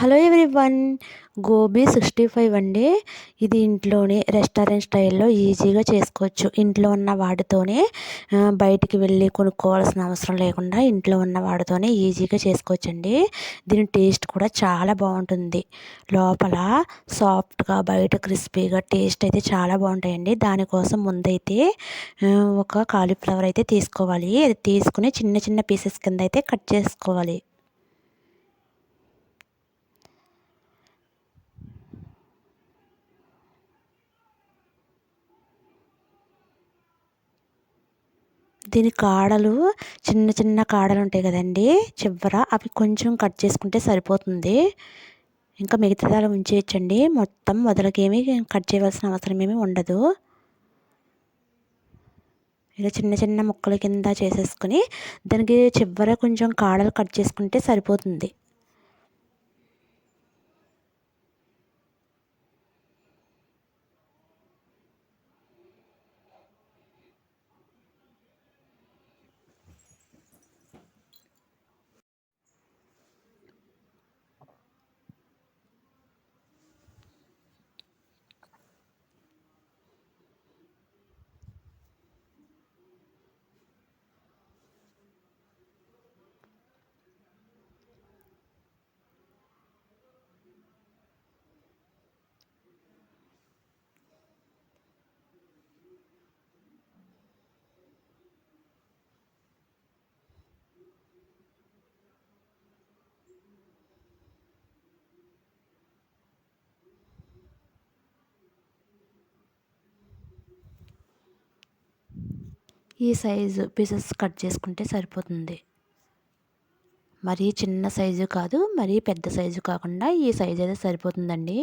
Hello everyone gobi sixty five అండి. ఇది ఇంట్లోనే రెస్టారెంట్ స్టైల్లో ఈజీగా చేసుకోవచ్చు. ఇంట్లో ఉన్న వాటితోనే బయటికి వెళ్ళి కొనుక్కోవాల్సిన అవసరం లేకుండా ఇంట్లో ఉన్న వాటితోనే ఈజీగా చేసుకోవచ్చండి. దీని టేస్ట్ కూడా చాలా బాగుంటుంది. లోపల సాఫ్ట్గా బయట క్రిస్పీగా టేస్ట్ అయితే చాలా బాగుంటాయండి. దానికోసం ముందైతే ఒక కాలీఫ్లవర్ అయితే తీసుకోవాలి. అది తీసుకుని చిన్న చిన్న పీసెస్ కింద అయితే కట్ చేసుకోవాలి. దీని కాడలు చిన్న చిన్న కాడలు ఉంటాయి కదండి చివర అవి కొంచెం కట్ చేసుకుంటే సరిపోతుంది. ఇంకా మిగతాదాలు ఉంచేయచ్చండి. మొత్తం మొదలకేమి కట్ చేయవలసిన అవసరం ఏమి ఉండదు. ఇలా చిన్న చిన్న ముక్కల కింద చేసేసుకొని దానికి చివర కొంచెం కాడలు కట్ చేసుకుంటే సరిపోతుంది. ఈ సైజు పీసెస్ కట్ చేసుకుంటే సరిపోతుంది. మరీ చిన్న సైజు కాదు మరీ పెద్ద సైజు కాకుండా ఈ సైజు అయితే సరిపోతుందండి.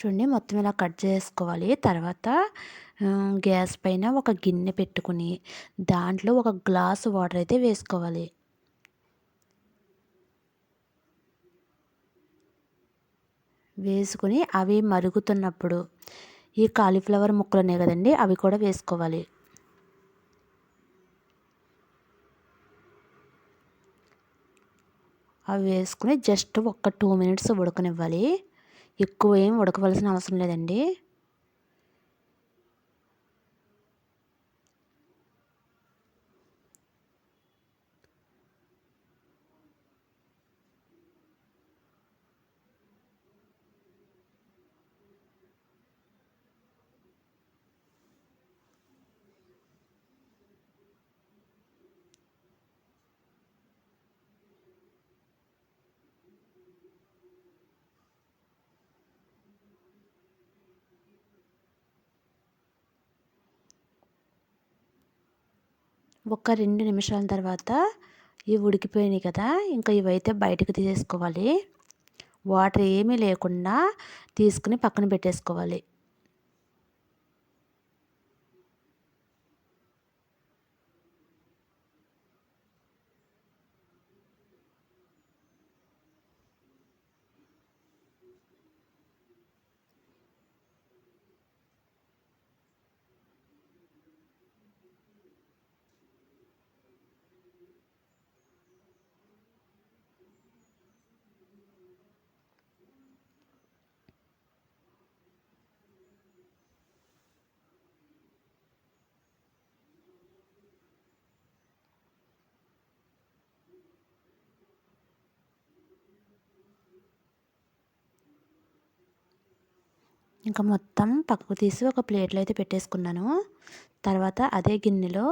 చూడండి మొత్తం ఇలా కట్ చేసుకోవాలి. తర్వాత గ్యాస్ పైన ఒక గిన్నె పెట్టుకుని దాంట్లో ఒక గ్లాసు వాటర్ అయితే వేసుకోవాలి. వేసుకుని అవి మరుగుతున్నప్పుడు ఈ కాలీఫ్లవర్ ముక్కలు ఉన్నాయి కదండి అవి కూడా వేసుకోవాలి. అవి వేసుకుని జస్ట్ ఒక టూ మినిట్స్ ఉడకనివ్వాలి. ఎక్కువ ఏం ఉడకవలసిన అవసరం లేదండి. ఒక రెండు నిమిషాల తర్వాత ఇవి ఉడికిపోయినాయి కదా ఇంకా ఇవైతే బయటకు తీసేసుకోవాలి. వాటర్ ఏమీ లేకుండా తీసుకుని పక్కన పెట్టేసుకోవాలి. ఇంకా మొత్తం పక్కకు తీసి ఒక ప్లేట్లో అయితే పెట్టేసుకున్నాను. తర్వాత అదే గిన్నెలో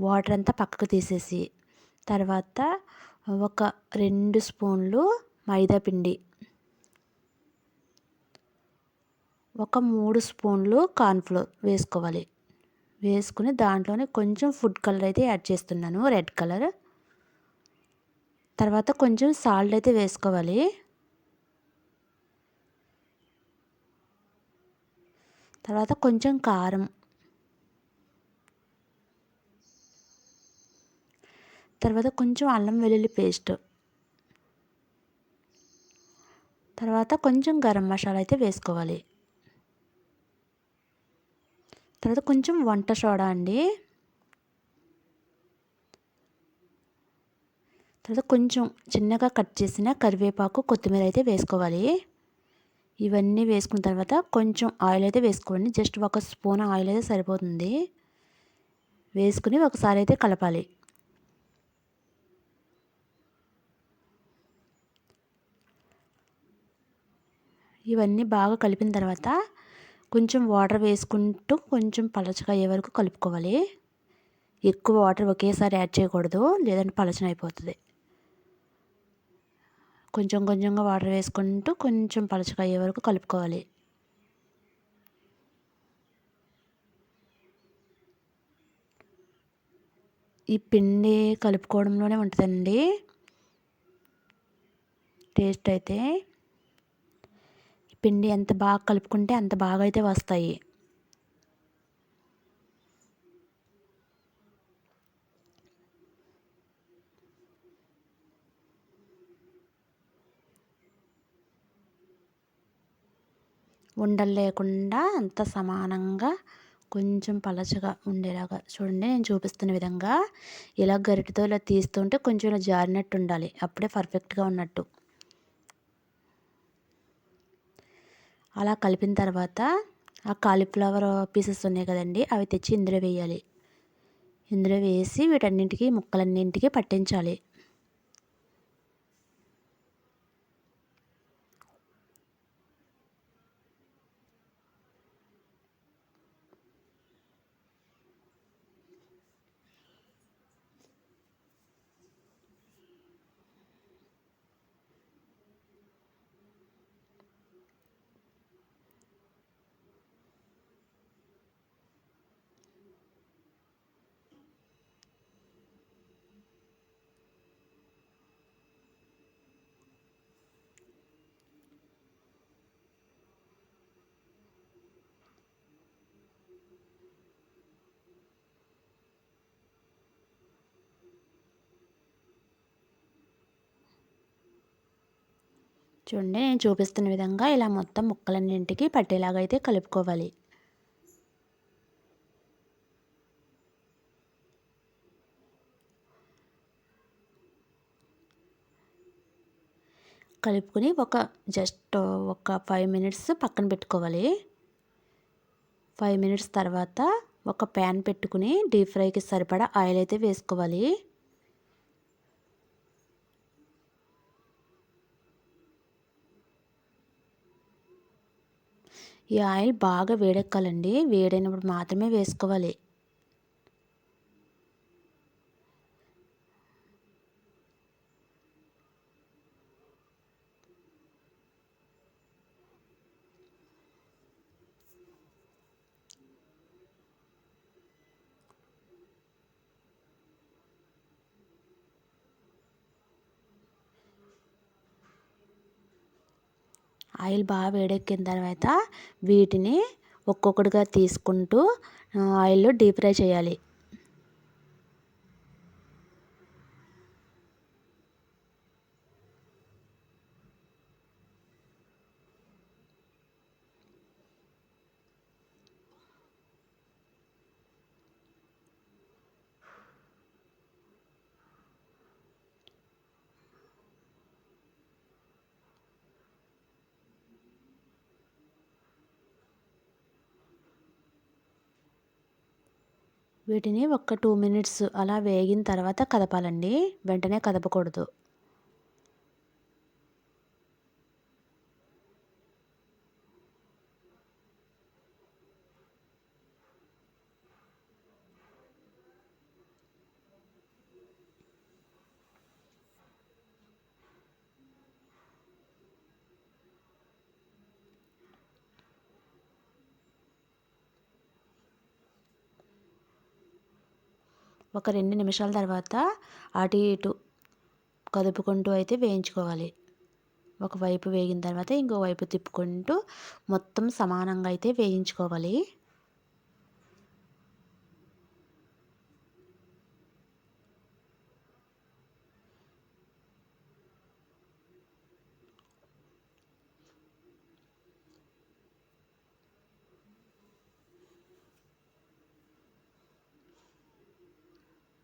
వాటర్ అంతా పక్కకు తీసేసి తర్వాత ఒక రెండు స్పూన్లు మైదా పిండి ఒక మూడు స్పూన్లు కార్న్ఫ్లోర్ వేసుకోవాలి. వేసుకుని దాంట్లోనే కొంచెం ఫుడ్ కలర్ అయితే యాడ్ చేస్తున్నాను రెడ్ కలర్. తర్వాత కొంచెం సాల్ట్ అయితే వేసుకోవాలి. తర్వాత కొంచెం కారం. తర్వాత కొంచెం అల్లం వెల్లుల్లి పేస్ట్. తర్వాత కొంచెం గరం మసాలా అయితే వేసుకోవాలి. తర్వాత కొంచెం వంట సోడా అండి. తర్వాత కొంచెం చిన్నగా కట్ చేసిన కరివేపాకు కొత్తిమీర అయితే వేసుకోవాలి. ఇవన్నీ వేసుకున్న తర్వాత కొంచెం ఆయిల్ అయితే వేసుకోండి. జస్ట్ ఒక స్పూన్ ఆయిల్ అయితే సరిపోతుంది. వేసుకుని ఒకసారి అయితే కలపాలి. ఇవన్నీ బాగా కలిపిన తర్వాత కొంచెం వాటర్ వేసుకుంటూ కొంచెం పలచగా అయ్యే వరకు కలుపుకోవాలి. ఎక్కువ వాటర్ ఒకేసారి యాడ్ చేయకూడదు. లేదంటే పలచన అయిపోతుంది. కొంచెం కొంచెంగా వాటర్ వేసుకుంటూ కొంచెం పలచగా అయ్యే వరకు కలుపుకోవాలి. ఈ పిండి కలుపుకోవడంలోనే ఉంటుందండి. టేస్ట్ అయితే పిండి ఎంత బాగా కలుపుకుంటే అంత బాగా అయితే వస్తాయి. ఉండలు లేకుండా అంత సమానంగా కొంచెం పలచగా ఉండేలాగా చూడండి నేను చూపిస్తున్న విధంగా ఇలా గరిటతో ఇలా తీస్తుంటే కొంచెం ఇలా జారినట్టు ఉండాలి. అప్పుడే పర్ఫెక్ట్గా ఉన్నట్టు. అలా కలిపిన తర్వాత ఆ కాలీఫ్లవర్ పీసెస్ ఉన్నాయి కదండి అవి తెచ్చి ఇందులో వేయాలి. ఇందులో వేసి వీటన్నింటికి ముక్కలన్నింటికి పట్టించాలి. చూడండి నేను చూపిస్తున్న విధంగా ఇలా మొత్తం ముక్కలన్నింటికి పట్టేలాగా అయితే కలుపుకోవాలి. కలుపుకొని ఒక జస్ట్ ఒక ఫైవ్ మినిట్స్ పక్కన పెట్టుకోవాలి. ఫైవ్ మినిట్స్ తర్వాత ఒక ప్యాన్ పెట్టుకుని డీప్ ఫ్రైకి సరిపడా ఆయిల్ అయితే వేసుకోవాలి. ఈ ఆయిల్ బాగా వేడెక్కాలండి. వేడైనప్పుడు మాత్రమే వేసుకోవాలి. ఆయిల్ బాగా వేడెక్కిన తర్వాత వీటిని ఒక్కొక్కటిగా తీసుకుంటూ ఆయిల్లో డీప్ ఫ్రై చేయాలి. వీటిని ఒక్క టూ మినిట్స్ అలా వేగిన తర్వాత కదపాలండి. వెంటనే కదపకూడదు. ఒక రెండు నిమిషాల తర్వాత అటు ఇటు కదుపుకుంటూ అయితే వేయించుకోవాలి. ఒకవైపు వేగిన తర్వాత ఇంకో వైపు తిప్పుకుంటూ మొత్తం సమానంగా అయితే వేయించుకోవాలి.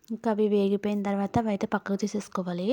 ఇంకా అవి వేగిపోయిన తర్వాత అవి అయితే పక్కకు తీసేసుకోవాలి.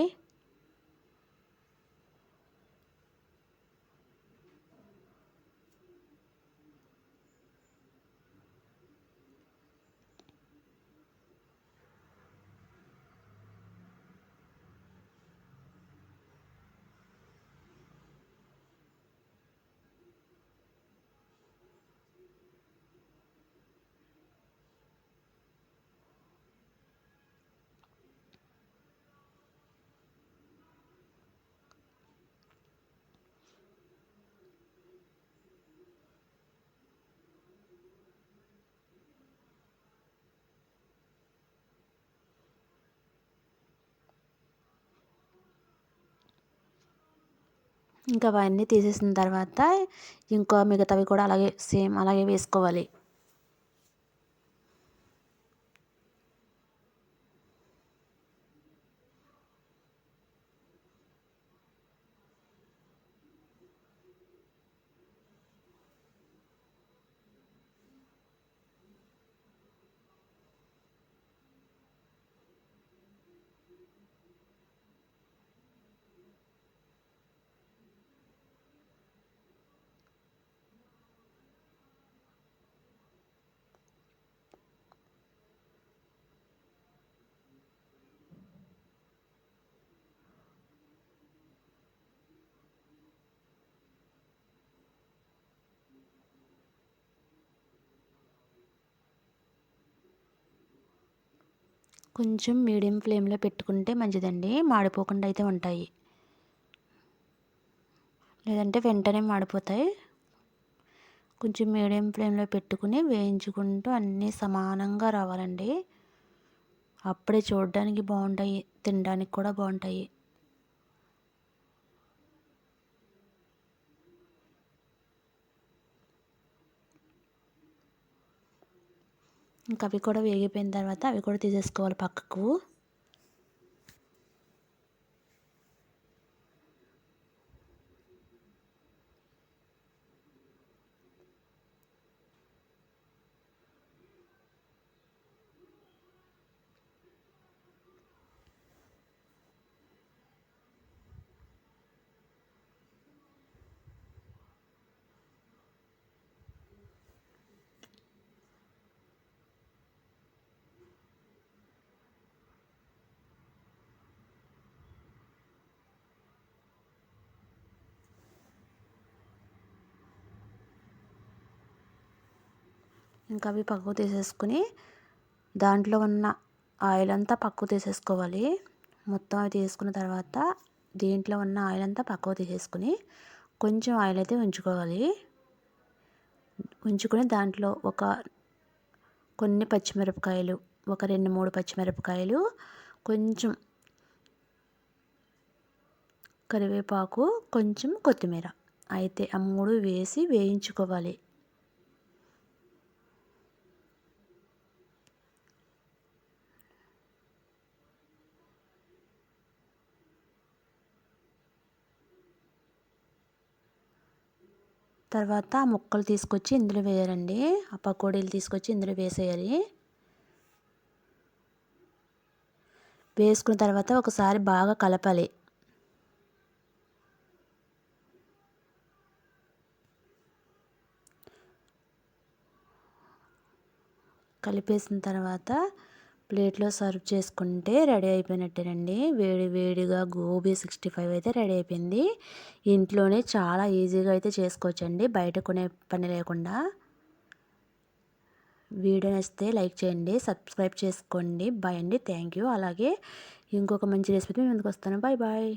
ఇంకా అవన్నీ తీసేసిన తర్వాత ఇంకో మిగతావి కూడా అలాగే సేమ్ అలాగే వేసుకోవాలి. కొంచెం మీడియం ఫ్లేమ్లో పెట్టుకుంటే మంచిదండి. మాడిపోకుండా అయితే ఉంటాయి. లేదంటే వెంటనే మాడిపోతాయి. కొంచెం మీడియం ఫ్లేమ్లో పెట్టుకుని వేయించుకుంటూ అన్నీ సమానంగా రావాలండి. అప్పుడే చూడడానికి బాగుంటాయి తినడానికి కూడా బాగుంటాయి. ఇంకా అవి కూడా వేగిపోయిన తర్వాత అవి కూడా తీసేసుకోవాలి పక్కకు. ఇంకా అవి పక్కకు తీసేసుకుని దాంట్లో ఉన్న ఆయిల్ అంతా పక్కకు తీసేసుకోవాలి. మొత్తం అవి తీసుకున్న తర్వాత దీంట్లో ఉన్న ఆయిల్ అంతా పక్కకు తీసేసుకుని కొంచెం ఆయిల్ అయితే ఉంచుకోవాలి. ఉంచుకొని దాంట్లో ఒక కొన్ని పచ్చిమిరపకాయలు ఒక రెండు మూడు పచ్చిమిరపకాయలు కొంచెం కరివేపాకు కొంచెం కొత్తిమీర అయితే ఆ మూడు వేసి వేయించుకోవాలి. తర్వాత ఆ ముక్కలు తీసుకొచ్చి ఇందులో వేయాలండి. ఆ పకోడీలు తీసుకొచ్చి ఇందులో వేసేయాలి. వేసుకున్న తర్వాత ఒకసారి బాగా కలపాలి. కలిపేసిన తర్వాత ప్లేట్లో సర్వ్ చేసుకుంటే రెడీ అయిపోయినట్టేనండి. వేడి వేడిగా గోబీ సిక్స్టీ ఫైవ్ అయితే రెడీ అయిపోయింది. ఇంట్లోనే చాలా ఈజీగా అయితే చేసుకోవచ్చండి. బయట కొనే పని లేకుండా. వీడియో నచ్చితే లైక్ చేయండి సబ్స్క్రైబ్ చేసుకోండి. బాయ్ అండి. Thank you. అలాగే ఇంకొక మంచి రెసిపీ ముందుకు వస్తాను. Bye bye.